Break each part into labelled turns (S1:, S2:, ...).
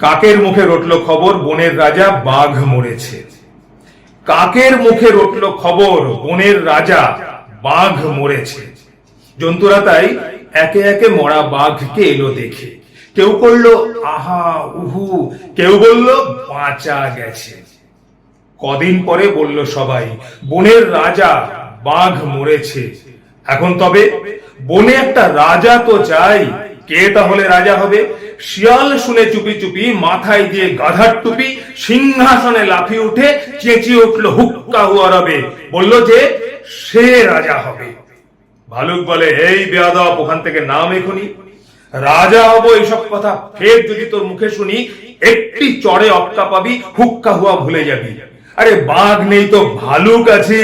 S1: কাকের মুখে রটল খবর, বনের রাজা বাঘ মরেছে। কাকের মুখে রটল খবর, বনের রাজা বাঘ মরেছে। জন্তুরা তাই একে একে মরা বাঘকে এলো দেখে। কেউ করল, আহা, উহু। কেউ বলল, বাঁচা গেছে। কদিন পরে বলল সবাই, বনের রাজা বাঘ মরেছে। এখন তবে বনে একটা রাজা তো চাই কে তাহলে রাজা হবে? শিয়াল শুনে চুপি চুপি, মাথায় দিয়ে গাধার টুপি, সিংহাসনে লাফিয়ে উঠে চেঁচিয়ে উঠল হুক্কা হুয়া রবে। বলল যে, সে রাজা হবে। ভালুক বলে, এই বেয়াদব, ওখান থেকে নাম এখুনি রাজা হব এইসব কথা। ফের যদি তোর মুখে শুনি, একটি চড়ে অক্কা পাবি, হুক্কা হুয়া ভুলে যাবি। আরে, বাঘ নেই তো, ভালুক আছি।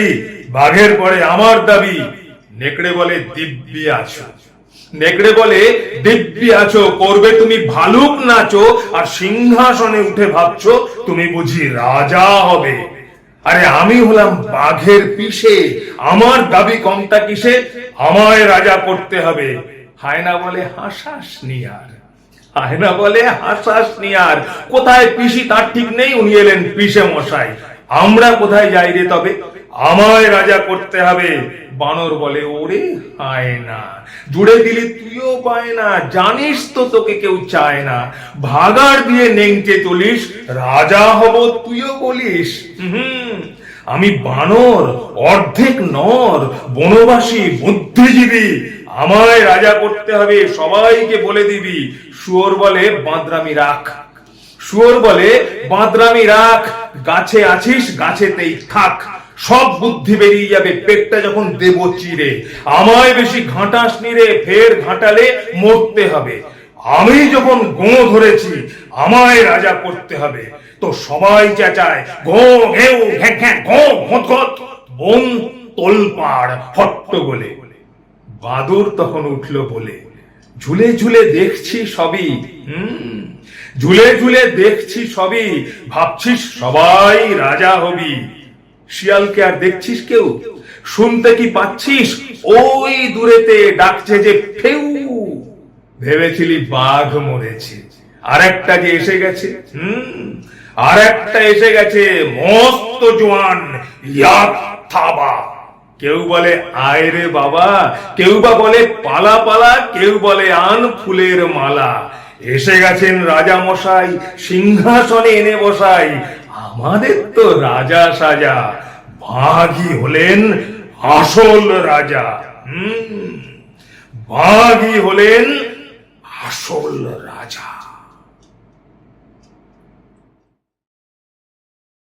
S1: বাঘের পরে আমার দাবি। নেকড়ে বলে, দিব্যি আছো। নেকড়ে বলে, দিব্যি আছো, করবে তুমি ভালুক নাচো, আর সিংহাসনে উঠে ভাবছ, তুমি বুঝি রাজা হবে। আরে আমি হলাম বাঘের পিসে, আমার দাবি কমটা কিসে? আমায় রাজা করতে হবে। হায়না বলে, হাসাস নিয়ার হায়না বলে, হাসাস নিয়ার কোথায় পিসি তার ঠিক নেই, উনি এলেন পিসে মশাই। আমরা কোথায় যাই রে তবে? আমায় রাজা করতে হবে। বানর বলে, ওরে হায়না জুড়ে দিলি তুইও পায় না। জানিস তো তোকে কেউ চায় না। ভাগার দিয়ে নেংটে তুলিস, রাজা হব তুইও বলিস। হুম, আমি বানর, অর্ধেক নর, বনবাসী, বুদ্ধিজীবী। আমায় রাজা করতে হবে, সবাইকে বলে দিবি। শুয়োর বলে, বাঁদরামি রাখ। শুয়োর বলে, বাঁদরামি রাখ। গাছে আছিস, গাছেতেই থাক। সব বুদ্ধি বেরিয়ে যাবে, পেটটা যখন দেব চিরে। আমায় বেশি ঘাঁটাস নিরে ফের ঘাঁটালে মরতে হবে। আমি যখন গো ধরেছি, আমায় রাজা করতে হবে। তো সবাই চেঁচায় ঘেউ বন তোলপাড় বাদুর তখন উঠল বলে, ঝুলে ঝুলে দেখছি সবই, হুম? ঝুলে ঝুলে দেখছি সবই, ভাবছিস সবাই রাজা হবি। শিয়ালকে আর দেখছিস কেউ? শুনতে কি পাচ্ছিস? ওই দূরেতে ডাকছে যে ফেউ। ভেবেছিলি বাঘ মরেছে। আর একটা যে এসে গেছে, হুম আর একটা এসে গেছে মস্ত জোয়ান ইয়াক থাবা কেউ বলে, আয় রে বাবা। কেউ বা বলে, পালা পালা। কেউ বলে, আন ফুলের মালা। এসে গেছেন রাজা মশাই সিংহাসনে এনে বসাই। আমাদের তো রাজা সাজা। বাঘই হলেন আসল রাজা। বাঘই হলেন আসল রাজা।